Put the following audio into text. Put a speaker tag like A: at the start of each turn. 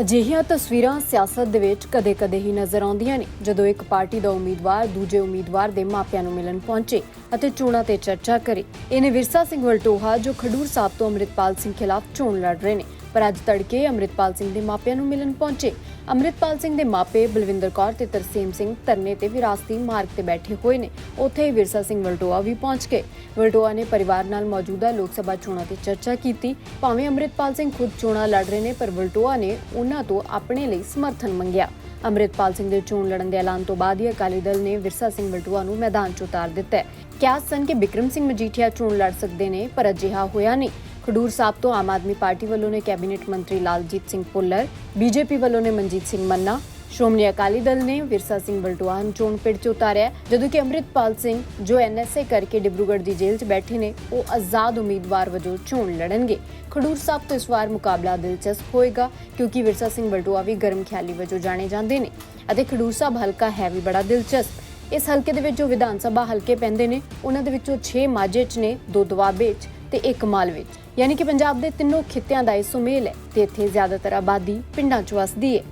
A: ਅਜਿਹੀਆਂ ਤਸਵੀਰਾਂ ਸਿਆਸਤ ਦੇ ਵਿੱਚ ਕਦੇ-ਕਦੇ ਹੀ ਨਜ਼ਰ ਆਉਂਦੀਆਂ ਨੇ। ਜਦੋਂ ਇੱਕ ਪਾਰਟੀ ਦਾ ਉਮੀਦਵਾਰ ਦੂਜੇ ਉਮੀਦਵਾਰ ਦੇ ਮਾਪਿਆਂ ਨੂੰ ਮਿਲਣ ਪਹੁੰਚੇ ਅਤੇ ਚੋਣਾਂ ਤੇ ਚਰਚਾ ਕਰੇ ਇਹਨੇ ਵਿਰਸਾ ਸਿੰਘ ਵਲਟੋਹਾ, ਜੋ ਖਡੂਰ ਸਾਹਿਬ ਤੋਂ ਅੰਮ੍ਰਿਤਪਾਲ ਸਿੰਘ ਖਿਲਾਫ ਚੋਣ ਲੜ ਰਹੇ ਨੇ। ਪਰ ਅੱਜ ਤੜਕੇ ਅੰਮ੍ਰਿਤਪਾਲ ਸਿੰਘ ਦੇ ਮਾਪਿਆਂ ਨੂੰ ਮਿਲਣ ਪਹੁੰਚੇ। ਅੰਮ੍ਰਿਤਪਾਲ ਸਿੰਘ ਦੇ ਮਾਪੇ ਬਲਵਿੰਦਰ ਕੌਰ ਤੇ ਤਰਸੇਮ ਸਿੰਘ ਧਰਨੇ ਤੇ ਵਿਰਾਸਤੀ ਮਾਰਗ ਤੇ ਬੈਠੇ ਹੋਏ ਨੇ। ਉੱਥੇ ਹੀ ਵਿਰਸਾ ਸਿੰਘ ਵਲਟੋਆ ਵੀ ਪਹੁੰਚ ਗਏ। ਵਲਟੋਆ ਨੇ ਪਰਿਵਾਰ ਨਾਲ ਮੌਜੂਦਾ ਲੋਕ ਸਭਾ ਚੋਣਾਂ ਤੇ ਚਰਚਾ ਕੀਤੀ। ਭਾਵੇਂ ਅੰਮ੍ਰਿਤਪਾਲ ਸਿੰਘ ਖੁਦ ਚੋਣਾਂ ਲੜ ਰਹੇ ਨੇ, ਪਰ ਵਲਟੋਆ ਨੇ ਉਹਨਾਂ ਤੋਂ ਆਪਣੇ ਲਈ ਸਮਰਥਨ ਮੰਗਿਆ। ਅੰਮ੍ਰਿਤਪਾਲ ਸਿੰਘ ਦੇ ਚੋਣ ਲੜਨ ਦੇ ਐਲਾਨ ਤੋਂ ਬਾਅਦ ਹੀ ਅਕਾਲੀ ਦਲ ਨੇ ਵਿਰਸਾ ਸਿੰਘ ਵਲਟੋਆ ਨੂੰ ਮੈਦਾਨ 'ਚ ਉਤਾਰ ਦਿੱਤਾ ਹੈ। ਕਿਹਾ ਸਨ ਕਿ ਬਿਕਰਮ ਸਿੰਘ ਮਜੀਠੀਆ ਚੋਣ ਲੜ ਸਕਦੇ ਨੇ, ਪਰ ਅਜਿਹਾ ਹੋਇਆ ਨਹੀਂ। ਖਡੂਰ ਸਾਹਿਬ ਤੋਂ ਆਮ ਆਦਮੀ ਪਾਰਟੀ ਵੱਲੋਂ ਨੇ ਕੈਬਨਿਟ ਮੰਤਰੀ ਲਾਲਜੀਤ ਸਿੰਘ ਭੁੱਲਰ, ਬੀਜੇਪੀ ਵੱਲੋਂ ਨੇ ਮਨਜੀਤ ਸਿੰਘ ਮੰਨਾ, ਸ਼੍ਰੋਮਣੀ ਅਕਾਲੀ ਦਲ ਨੇ ਵਿਰਸਾ ਸਿੰਘ ਬਲਟੋਆ ਨੂੰ ਚੋਣ ਪਿੜ 'ਚ ਉਤਾਰਿਆ। ਜਦੋਂ ਕਿ ਅੰਮ੍ਰਿਤਪਾਲ ਸਿੰਘ ਜੋ ਐਨਐਸਏ ਕਰਕੇ ਡਿਬਰੂਗੜ੍ਹ ਦੀ ਜੇਲ੍ਹ 'ਚ ਬੈਠੇ ਨੇ, ਉਹ ਆਜ਼ਾਦ ਉਮੀਦਵਾਰ ਵਜੋਂ ਚੋਣ ਲੜਨਗੇ। ਖਡੂਰ ਸਾਹਿਬ ਤੋਂ ਇਸ ਵਾਰ ਮੁਕਾਬਲਾ ਦਿਲਚਸਪ ਹੋਏਗਾ, ਕਿਉਂਕਿ ਵਿਰਸਾ ਸਿੰਘ ਬਲਟੋਆ ਵੀ ਗਰਮ ਖਿਆਲੀ ਵਜੋਂ ਜਾਣੇ ਜਾਂਦੇ ਨੇ ਅਤੇ ਖਡੂਰ ਸਾਹਿਬ ਹਲਕਾ ਹੈ ਵੀ ਬੜਾ ਦਿਲਚਸਪ। ਇਸ ਹਲਕੇ ਦੇ ਵਿੱਚ ਜੋ ਵਿਧਾਨ ਸਭਾ ਹਲਕੇ ਪੈਂਦੇ ਨੇ, ਉਹਨਾਂ ਦੇ ਵਿੱਚੋਂ 6 ਮਾਝੇ 'ਚ ਨੇ, ਦੋ ਦੁਆਬੇ 'ਚ। ਤੇ ਇੱਕ ਮਾਲਵੇ ਯਾਨੀ ਕਿ ਪੰਜਾਬ ਦੇ ਤਿੰਨੋਂ ਖਿੱਤਿਆਂ ਦਾ ਇਹ ਸੁਮੇਲ ਹੈ ਤੇ ਇੱਥੇ ਜ਼ਿਆਦਾਤਰ ਆਬਾਦੀ ਪਿੰਡਾਂ 'ਚ ਵਸਦੀ ਹੈ।